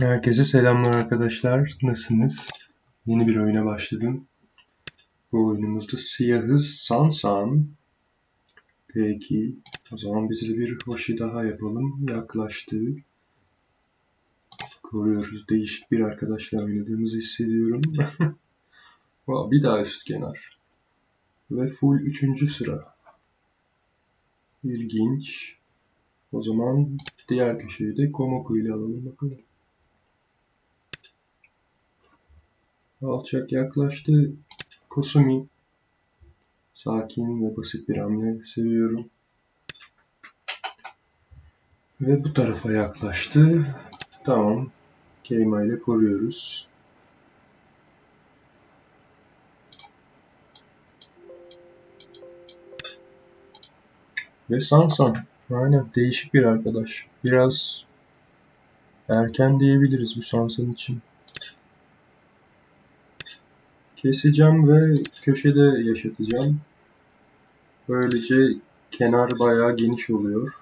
Herkese selamlar arkadaşlar. Nasılsınız? Yeni bir oyuna başladım. Bu oyunumuzda siyahız Sansan. Peki. O zaman biz de bir hoşi daha yapalım. Yaklaştı. Koruyoruz. Değişik bir arkadaşla oynadığımızı hissediyorum. Bir daha üst kenar. Ve full üçüncü sıra. İlginç. O zaman diğer köşeyi de Komoku ile alalım bakalım. Alçak yaklaştı. Kosumi. Sakin ve basit bir hamle seviyorum. Ve bu tarafa yaklaştı. Tamam. Keima ile koruyoruz. Ve Sansan. Aynen değişik bir arkadaş. Biraz erken diyebiliriz bu Sansan için. Keseceğim ve köşede yaşatacağım. Böylece kenar bayağı geniş oluyor.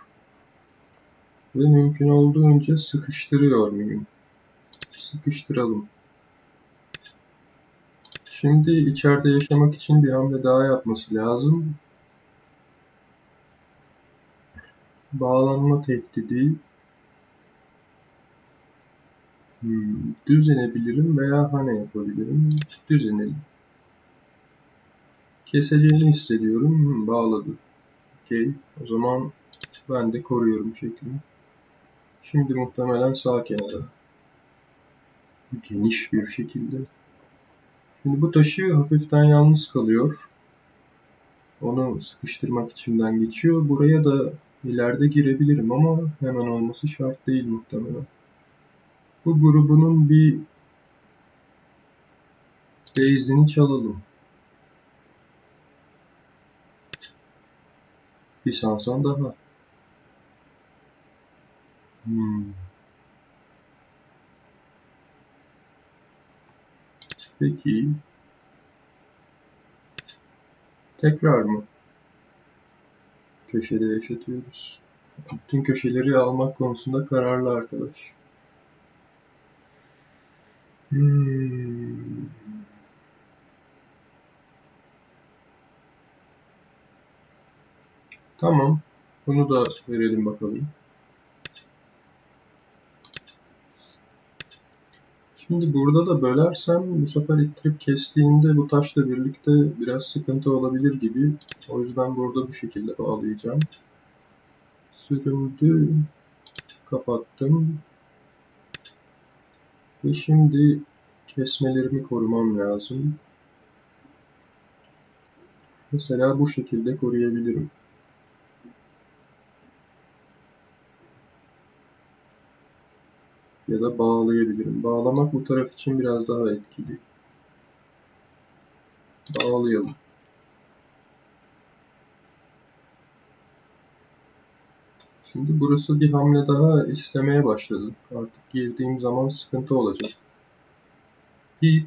Ve mümkün olduğunca sıkıştırıyor muyum? Sıkıştıralım. Şimdi içeride yaşamak için bir hamle daha yapması lazım. Bağlanma tehdidi. Hmm, düz inebilirim veya hane yapabilirim. Düz inelim. Keseceğini hissediyorum. Hmm, bağladı. Okey. O zaman ben de koruyorum şeklini. Şimdi muhtemelen sağ kenara. Geniş bir şekilde. Şimdi bu taşı hafiften yalnız kalıyor. Onu sıkıştırmak içimden geçiyor. Buraya da ileride girebilirim ama hemen olması şart değil muhtemelen. Bu grubunun bir base'ini çalalım. Bir sansan daha. Hmm. Peki. Tekrar mı? Köşede yaşatıyoruz. Bütün köşeleri almak konusunda kararlı arkadaş. Hmm. Tamam. Bunu da verelim bakalım. Şimdi burada da bölersem bu sefer ittirip kestiğinde bu taşla birlikte biraz sıkıntı olabilir gibi. O yüzden burada bu şekilde bağlayacağım. Süründü. Kapattım. Ve şimdi kesmelerimi korumam lazım. Mesela bu şekilde koruyabilirim. Ya da bağlayabilirim. Bağlamak bu taraf için biraz daha etkili. Bağlayalım. Şimdi burası bir hamle daha istemeye başladı. Artık girdiğim zaman sıkıntı olacak. İp.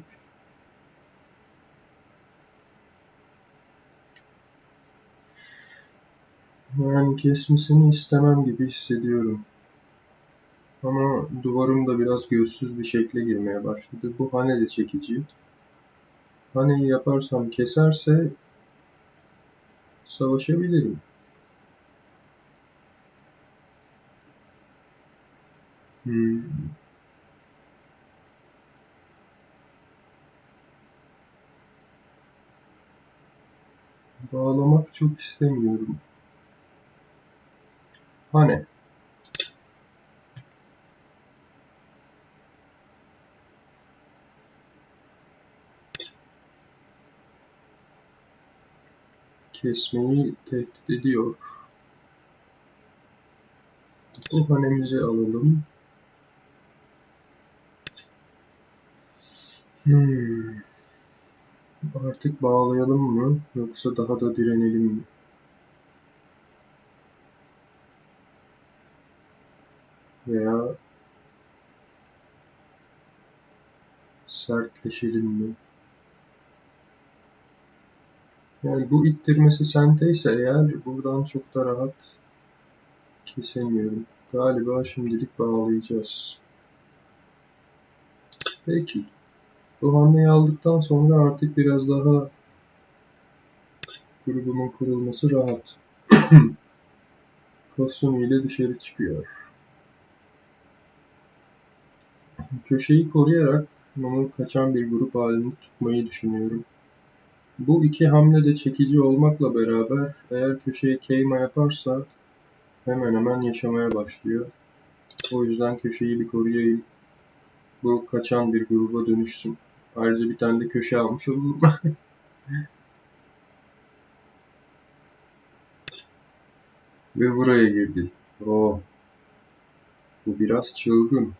Yani kesmesini istemem gibi hissediyorum. Ama duvarım da biraz gözsüz bir şekle girmeye başladı. Bu hane de çekici. Haneyi yaparsam keserse savaşabilirim. Hmm. Bağlamak çok istemiyorum. Hane. Kesmeyi tehdit ediyor. Bu alalım. Hmm. Artık bağlayalım mı yoksa daha da direnelim mi? Veya sertleşelim mi? Yani bu ittirmesi senteyse eğer buradan çok da rahat kesemiyorum. Galiba şimdilik bağlayacağız. Peki. Bu hamleyi aldıktan sonra artık biraz daha grubumun kurulması rahat. Kostüm ile dışarı çıkıyor. Köşeyi koruyarak bunu kaçan bir grup halini tutmayı düşünüyorum. Bu iki hamle de çekici olmakla beraber eğer köşeye keyma yaparsa hemen hemen yaşamaya başlıyor. O yüzden köşeyi bir koruyayım. Bu kaçan bir gruba dönüşsün. Ayrıca bir tane de köşe almış olurum. Ve buraya girdi. Oh. Bu biraz çılgın.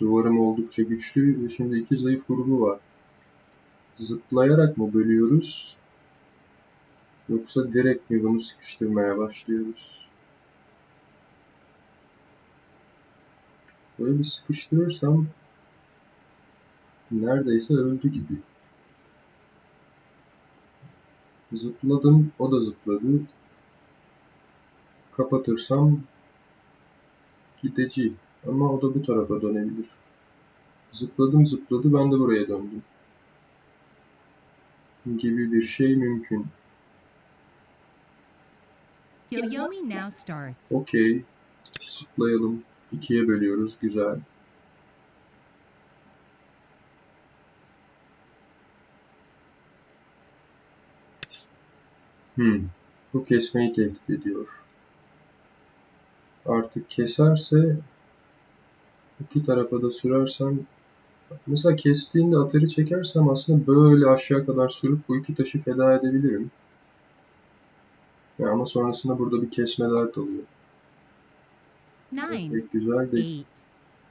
Duvarım oldukça güçlü ve şimdi iki zayıf grubu var. Zıplayarak mı bölüyoruz? Yoksa direkt mi bunu sıkıştırmaya başlıyoruz? Böyle bir sıkıştırırsam neredeyse öldü gibi. Zıpladım, o da zıpladı. Kapatırsam gideci. Ama o da bu tarafa dönebilir. Zıpladım zıpladı, ben de buraya döndüm. Gibi bir şey mümkün. Yo-Yomi now starts. Okey. Zıplayalım. İkiye bölüyoruz. Güzel. Hmm. Bu kesmeyi tehdit ediyor. Artık keserse iki tarafa da sürersem mesela kestiğinde ateri çekersem aslında böyle aşağı kadar sürüp bu iki taşı feda edebilirim. Ya ama sonrasında burada bir kesme daha kalıyor. Nine, Pek güzel değil. eight,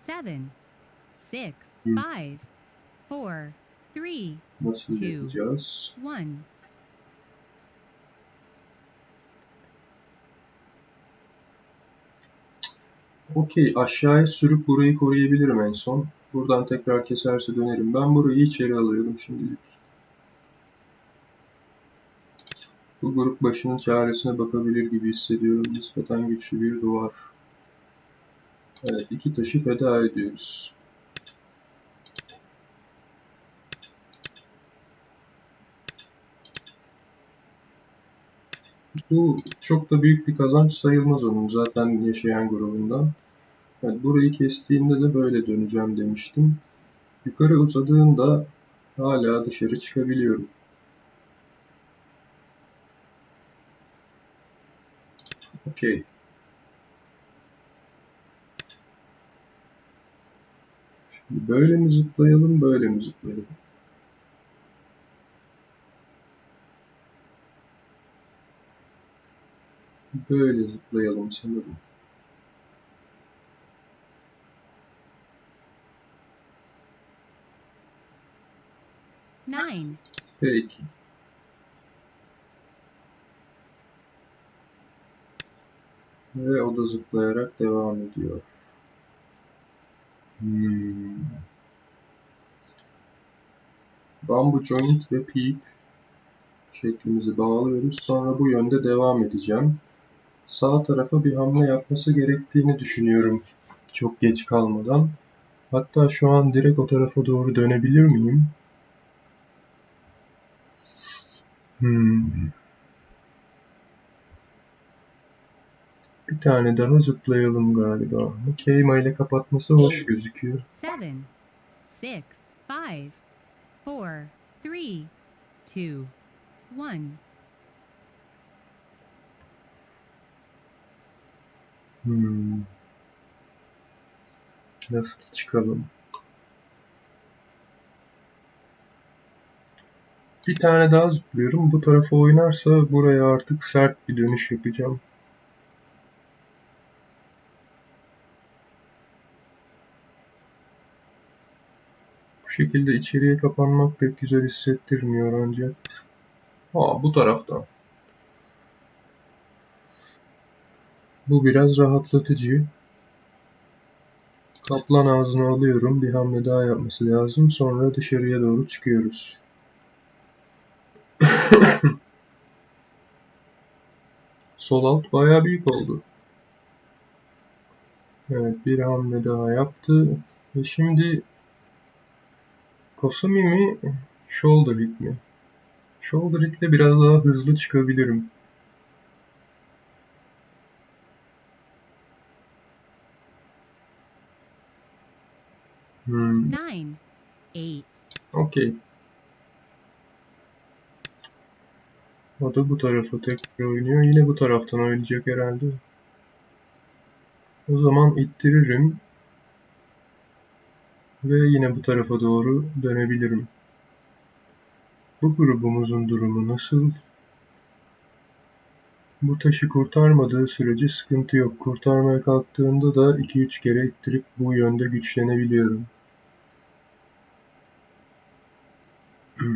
seven, six, Hmm. five, four, three, Nasıl Two. yapacağız? one. Okey aşağıya sürüp burayı koruyabilirim en son. Buradan tekrar keserse dönerim. Ben burayı içeri alıyorum şimdilik. Bu grup başının çaresine bakabilir gibi hissediyorum. Nispeten güçlü bir duvar. Evet iki taşı feda ediyoruz. Bu çok da büyük bir kazanç sayılmaz onun zaten yaşayan grubundan. Evet, burayı kestiğinde de böyle döneceğim demiştim. Yukarı uzadığında hala dışarı çıkabiliyorum. Okey. Şimdi böyle mi zıplayalım, böyle mi zıplayalım? Böyle zıplayalım sanırım. Nine, Peki. Ve o da zıplayarak devam ediyor. Hmm. Bambu joint ve peep şeklimizi bağlıyoruz. Sonra bu yönde devam edeceğim. Sağ tarafa bir hamle yapması gerektiğini düşünüyorum. Çok geç kalmadan. Hatta şu an direkt o tarafa doğru dönebilir miyim? Hmm. Bir tane daha zıplayalım galiba. Bu Keima ile kapatması hoş gözüküyor. seven, six, five, four, three, two, one. Hmm. Nasıl çıkalım? Bir tane daha zıplıyorum. Bu tarafa oynarsa buraya artık sert bir dönüş yapacağım. Bu şekilde içeriye kapanmak pek güzel hissettirmiyor ancak. Aa, bu taraftan. Bu biraz rahatlatıcı. Kaplan ağzına alıyorum. Bir hamle daha yapması lazım. Sonra dışarıya doğru çıkıyoruz. Sol alt bayağı büyük oldu. Evet bir hamle daha yaptı. Ve şimdi Kosumi mi? Shoulder hit mi? Shoulder hit ile biraz daha hızlı çıkabilirim. Hmm, nine, eight, okey. O da bu tarafa tekrar oynuyor. Yine bu taraftan oynayacak herhalde. O zaman ittiririm. Ve yine bu tarafa doğru dönebilirim. Bu grubumuzun durumu nasıl? Bu taşı kurtarmadığı sürece sıkıntı yok. Kurtarmaya kalktığında da 2-3 kere ittirip bu yönde güçlenebiliyorum.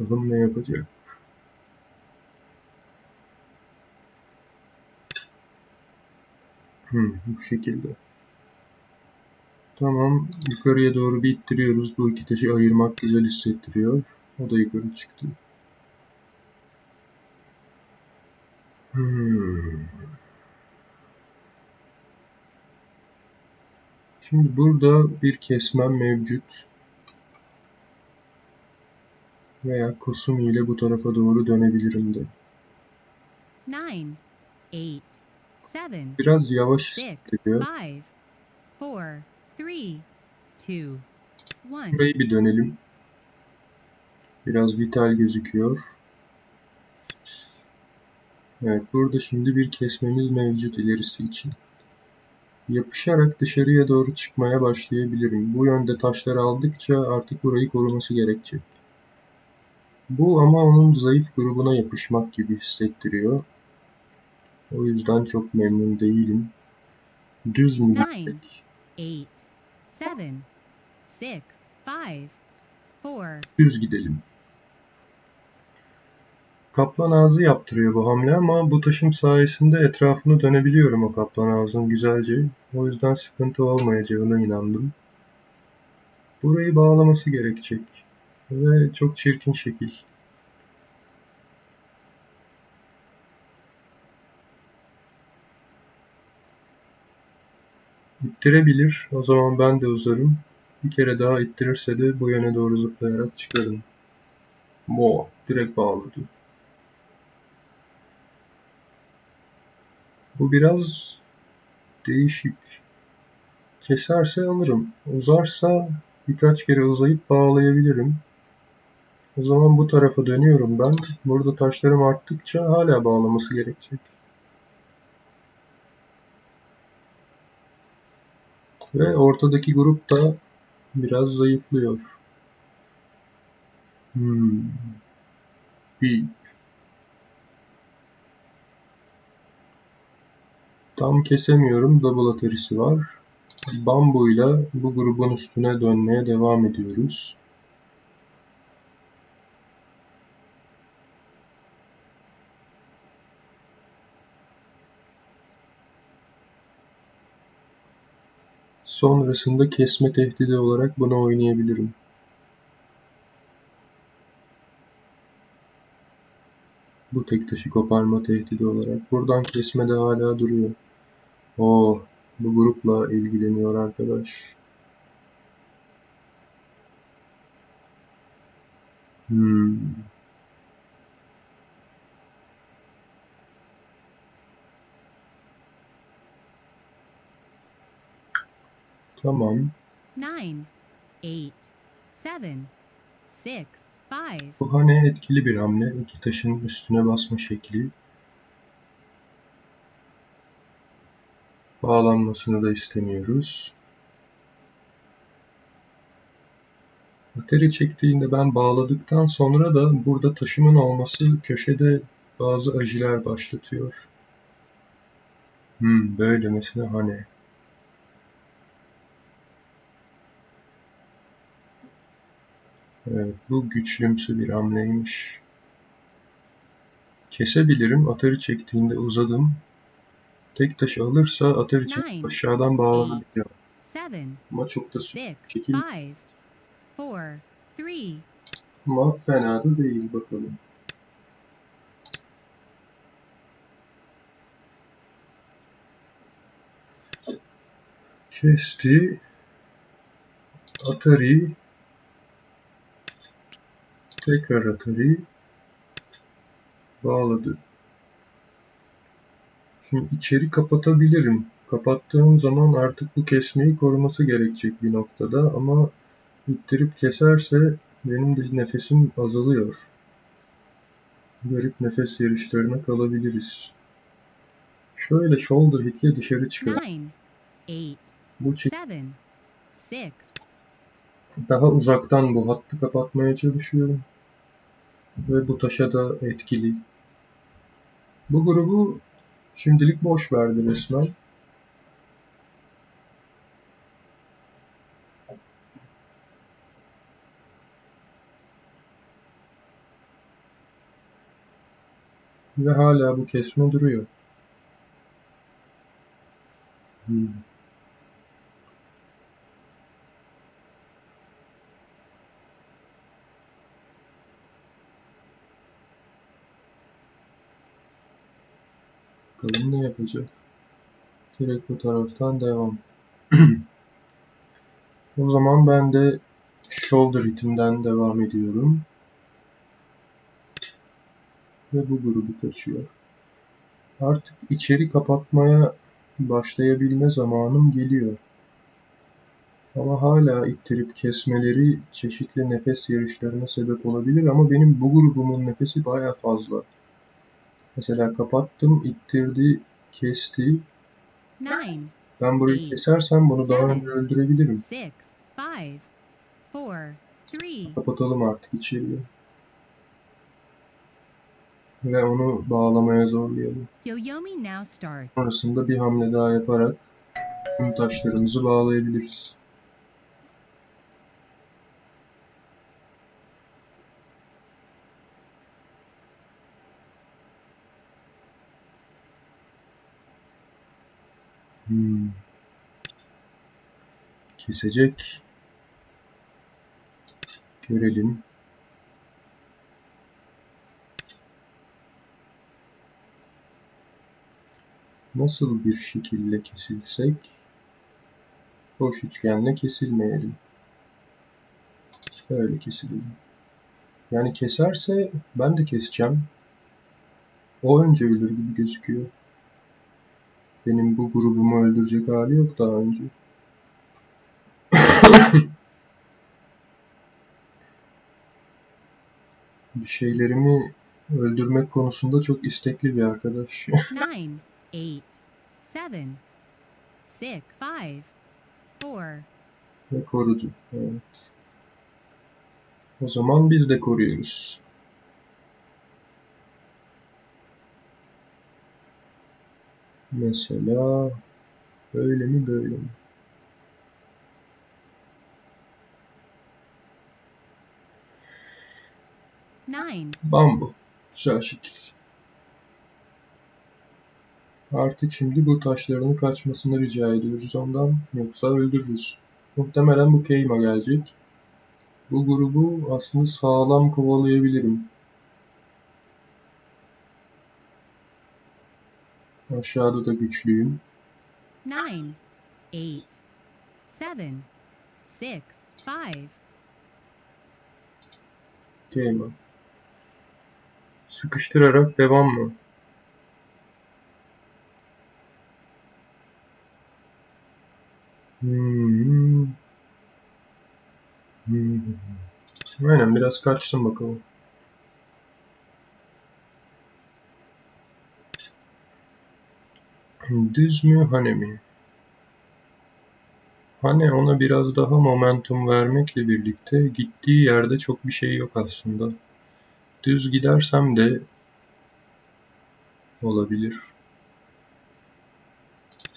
Bakalım ne yapacak. Hmm, bu şekilde. Tamam, yukarıya doğru bir. Bu iki taşı ayırmak güzel hissettiriyor. O da yukarı çıktı. Hmm. Şimdi burada bir kesmem mevcut. Veya Kosumi ile bu tarafa doğru dönebilirim de. nine, eight, seven, Biraz yavaş six, five, four, three, two, one. Burayı bir dönelim. Biraz vital gözüküyor. Evet, burada şimdi bir kesmemiz mevcut ilerisi için. Yapışarak dışarıya doğru çıkmaya başlayabilirim. Bu yönde taşları aldıkça artık burayı koruması gerekecek. Bu ama onun zayıf grubuna yapışmak gibi hissettiriyor. O yüzden çok memnun değilim. Düz mü gitsek? Düz gidelim. Kaplan ağzı yaptırıyor bu hamle ama bu taşım sayesinde etrafını dönebiliyorum o kaplan ağzın güzelce. O yüzden sıkıntı olmayacağına inandım. Burayı bağlaması gerekecek. Ve çok çirkin şekil. İttirebilir. O zaman ben de uzarım. Bir kere daha ittirirse de bu yöne doğru zıplayarak çıkarım. Mo, direkt bağladı. Bu biraz değişik. Keserse alırım. Uzarsa birkaç kere uzayıp bağlayabilirim. O zaman bu tarafa dönüyorum ben. Burada taşlarım arttıkça hala bağlaması gerekecek. Ve ortadaki grup da biraz zayıflıyor. Hmm. Bir. Tam kesemiyorum. Double atarisi var. Bambuyla bu grubun üstüne dönmeye devam ediyoruz. Sonrasında kesme tehdidi olarak bunu oynayabilirim. Bu tek taşı koparma tehdidi olarak. Buradan kesme de hala duruyor. Oo, bu grupla ilgileniyor arkadaş. Hmm. Tamam. nine, eight, seven, six, five, Bu hane etkili bir hamle. İki taşın üstüne basma şekli. Bağlanmasını da istemiyoruz. Ateri çektiğinde ben bağladıktan sonra da burada taşımın olması köşede bazı ajiler başlatıyor. Hmm, böyle mesela hani. Evet, bu güçlümsü bir hamleymiş. Kesebilirim. Atarı çektiğinde uzadım. Tek taşı alırsa atarı çek aşağıdan bağlanabiliyor. Ama çok da çekil. Ama fena da değil bakalım. Kesti. Atari Tekrar Atari. Bağladı. Şimdi içeri kapatabilirim. Kapattığım zaman artık bu kesmeyi koruması gerekecek bir noktada ama ittirip keserse benim de nefesim azalıyor. Garip nefes yarışlarına kalabiliriz. Şöyle shoulder hitle dışarı çıkalım. Bu six, daha uzaktan bu hattı kapatmaya çalışıyorum. Ve bu taşa da etkili. Bu grubu şimdilik boş verdi resmen. Ve hala bu kesme duruyor. Hmm. Bakalım ne yapacak. Direkt bu taraftan devam. o zaman ben de shoulder ritimden devam ediyorum. Ve bu grubu kaçıyor. Artık içeri kapatmaya başlayabilme zamanım geliyor. Ama hala ittirip kesmeleri çeşitli nefes yarışlarına sebep olabilir ama benim bu grubumun nefesi baya fazla. Mesela kapattım, ittirdi, kesti. nine, Ben burayı kesersem bunu daha önce öldürebilirim. six, five, four, three, Kapatalım artık içeriye. Ve onu bağlamaya zorlayalım. Yoyomi now starts. Sonrasında bir hamle daha yaparak tüm taşlarımızı bağlayabiliriz. Hmm. Kesecek. Görelim. Nasıl bir şekilde kesilsek boş üçgenle kesilmeyelim. Böyle keselim. Yani keserse ben de keseceğim. O önce ölür gibi gözüküyor. Benim bu grubumu öldürecek hali yok daha önce. Bir şeylerimi öldürmek konusunda çok istekli bir arkadaş. nine, eight, seven, six, five, four, Ve korudu. Evet. O zaman biz de koruyoruz. Mesela böyle mi böyle mi? Nine, Bambu. Güzel şekil. Artık şimdi bu taşlarının kaçmasını rica ediyoruz ondan. Yoksa öldürürüz. Muhtemelen bu Keima gelecek. Bu grubu aslında sağlam kovalayabilirim. Aşağıda da güçlüyüm. nine, eight, seven, six, five, Keima. Sıkıştırarak devam mı? Hmm. Hmm. Aynen biraz kaçsın bakalım. Düz mü Hane mi? Hane ona biraz daha momentum vermekle birlikte gittiği yerde çok bir şey yok aslında. Düz gidersem de olabilir.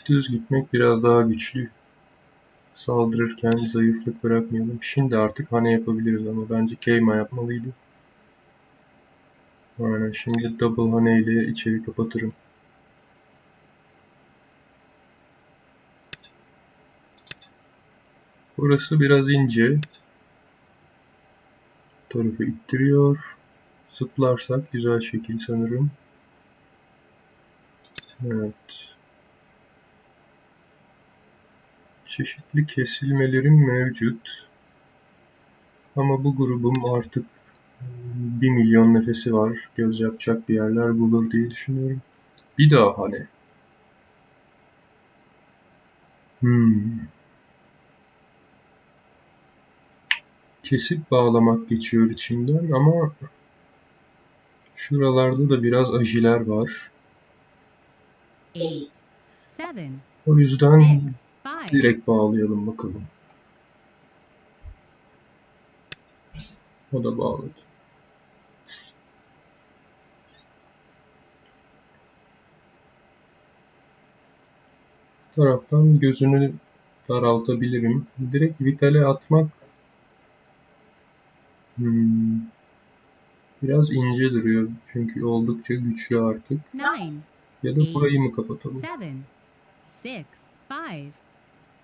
Düz gitmek biraz daha güçlü. Saldırırken zayıflık bırakmayalım. Şimdi artık Hane yapabiliriz ama bence Keima yapmalıydı. Aynen şimdi double Hane ile içeri kapatırım. Burası biraz ince. Tarafı ittiriyor. Zıplarsak güzel şekil sanırım. Evet. Çeşitli kesilmelerim mevcut. Ama bu grubum artık bir milyon nefesi var. Göz yapacak bir yerler bulur diye düşünüyorum. Bir daha hani. Hmm. Kesip bağlamak geçiyor içinden ama şuralarda da biraz ajiler var. O yüzden direkt bağlayalım bakalım. O da bağladı. Bu taraftan gözünü daraltabilirim. Direkt vitale atmak hmm, biraz ince duruyor. Çünkü oldukça güçlü artık. nine, Ya da burayı mı kapatalım? seven, six, five,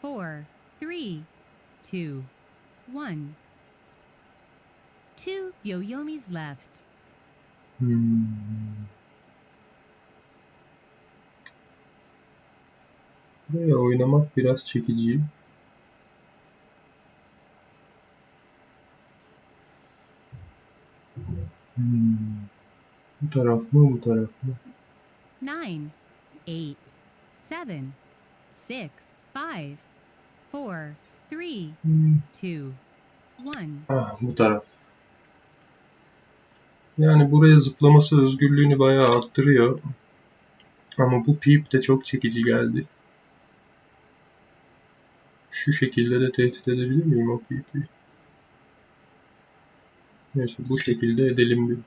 four, three, two, one. Two yo-yomis left. Hmm. Buraya oynamak biraz çekici. Hmm. Bu taraf mı, bu taraf mı? Nine, eight, seven, six, five, four, three, Hmm. two, one. Ah, bu taraf. Yani buraya zıplaması özgürlüğünü bayağı arttırıyor. Ama bu peep de çok çekici geldi. Şu şekilde de tehdit edebilir miyim o peep'i? Neyse bu şekilde edelim bir.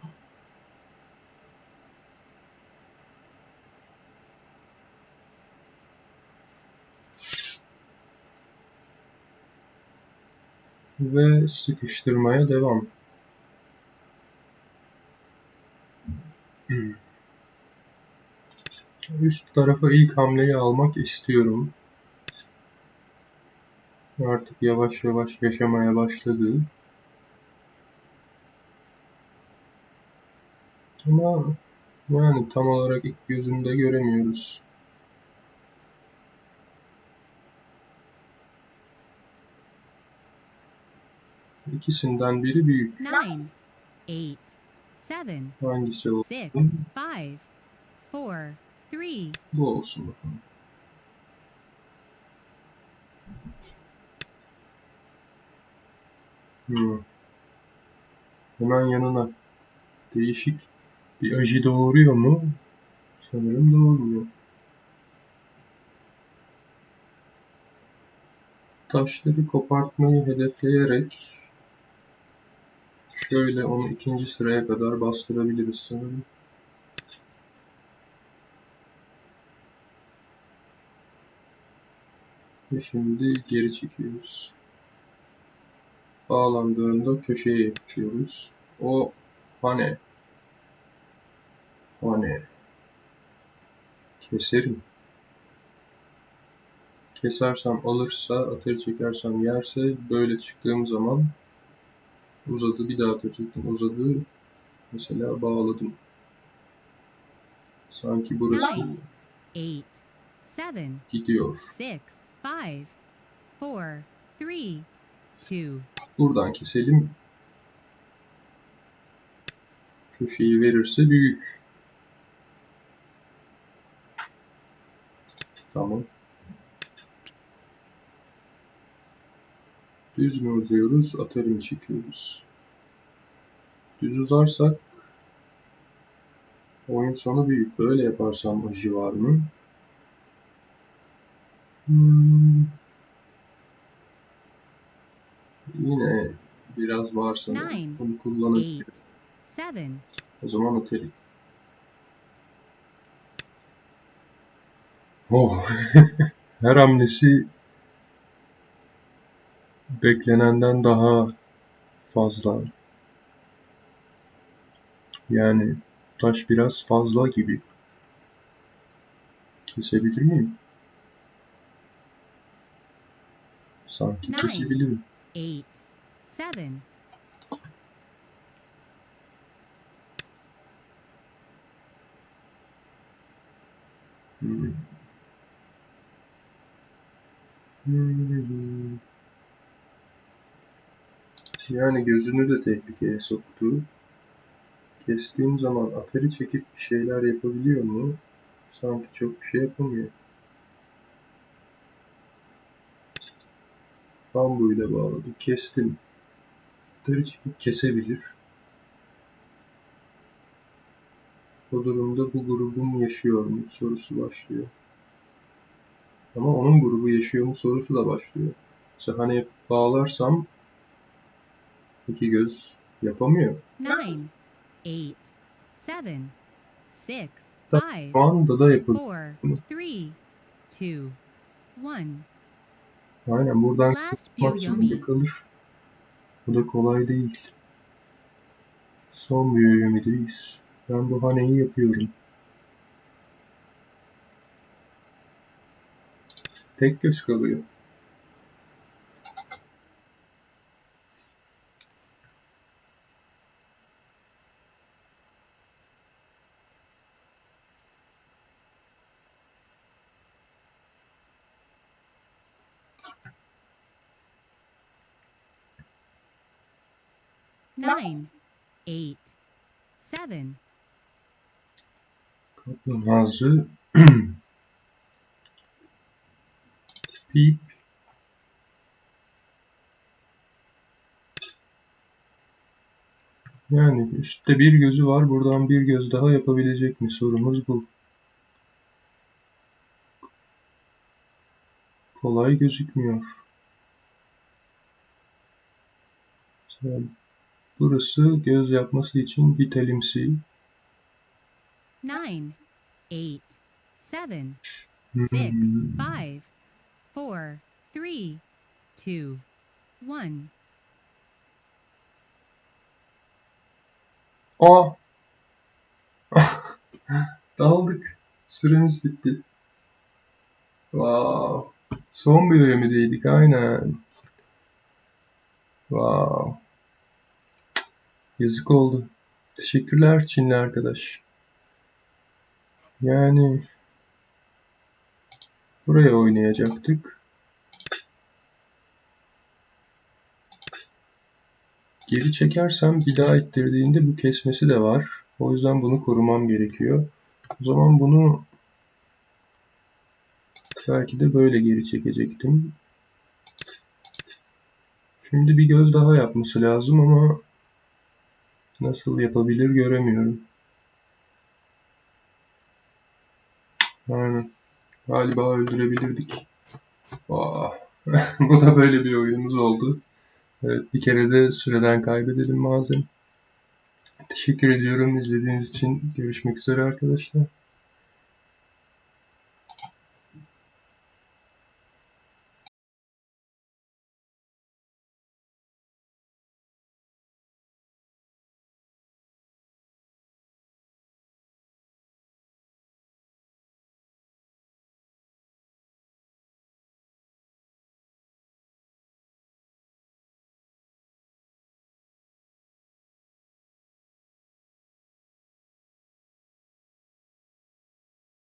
Ve sıkıştırmaya devam. Hmm. Üst tarafa ilk hamleyi almak istiyorum. Artık yavaş yavaş yaşamaya başladı. Ama yani tam olarak ilk gözünde göremiyoruz. İkisinden biri büyük. Nine, eight, seven, Hangisi o? six, five, four, three, Bu olsun bakalım. Hmm. Hemen yanına değişik bir aji doğuruyor mu? Sanırım doğurmuyor. Taşları kopartmayı hedefleyerek şöyle onu ikinci sıraya kadar bastırabiliriz sanırım. Ve şimdi geri çekiyoruz. Bağlandığında köşeye yapışıyoruz. O hani hani keserim. Kesersem alırsa, atari çekersem yerse böyle çıktığım zaman uzadı bir daha atari çektim uzadı. Mesela bağladım. Sanki burası nine, eight, seven, gidiyor. six, five, four, three, two, Buradan keselim. Köşeyi verirse büyük. Tamam. Düz mü uzuyoruz, atarı mı çekiyoruz? Düz uzarsak oyun sonu büyük. Böyle yaparsam aji var mı? Hmm. Yine biraz var sanırım. Nine. Bunu kullanabilirim. O zaman atari. Oh. Her hamlesi beklenenden daha fazla. Yani taş biraz fazla gibi. Kesebilir miyim? Sanki kesebilirim. eight, seven, Hmm. Hmm. Yani gözünü de tehlikeye soktu. Kestiğim zaman ateri çekip bir şeyler yapabiliyor mu? Sanki çok bir şey yapamıyor. Bambuyla bağladım. Kestim. Ateri çekip kesebilir. O durumda bu grubum yaşıyor mu sorusu başlıyor. Ama onun grubu yaşıyor mu sorusu da başlıyor. Mesela hani bağlarsam iki göz yapamıyor. nine, eight, seven, six, five, Şu anda da yapabiliyor. four, three, two, one. Aynen buradan view zorunda kalır. Bu da kolay değil. Son bir yömideyiz. Ben bu haneyi yapıyorum. Tek göz kalıyor. Nine, eight, seven, Kaplan ağzı. Pip. Yani üstte bir gözü var. Buradan bir göz daha yapabilecek mi? Sorumuz bu. Kolay gözükmüyor. Burası göz yapması için vitalimsi. nine, eight, seven, Hmm. six, five, four, three, two, one. Aa! Daldık. Süremiz bitti. Wow. Son bir öğemideydik aynen. Wow. Yazık oldu. Teşekkürler Çinli arkadaş. Yani buraya oynayacaktık. Geri çekersem bir daha ittirdiğinde bu kesmesi de var. O yüzden bunu korumam gerekiyor. O zaman bunu belki de böyle geri çekecektim. Şimdi bir göz daha yapması lazım ama nasıl yapabilir göremiyorum. Aynen. Galiba öldürebilirdik. Aa. Bu da böyle bir oyunumuz oldu. Evet, bir kere de süreden kaybedelim bazen. Teşekkür ediyorum izlediğiniz için. Görüşmek üzere arkadaşlar.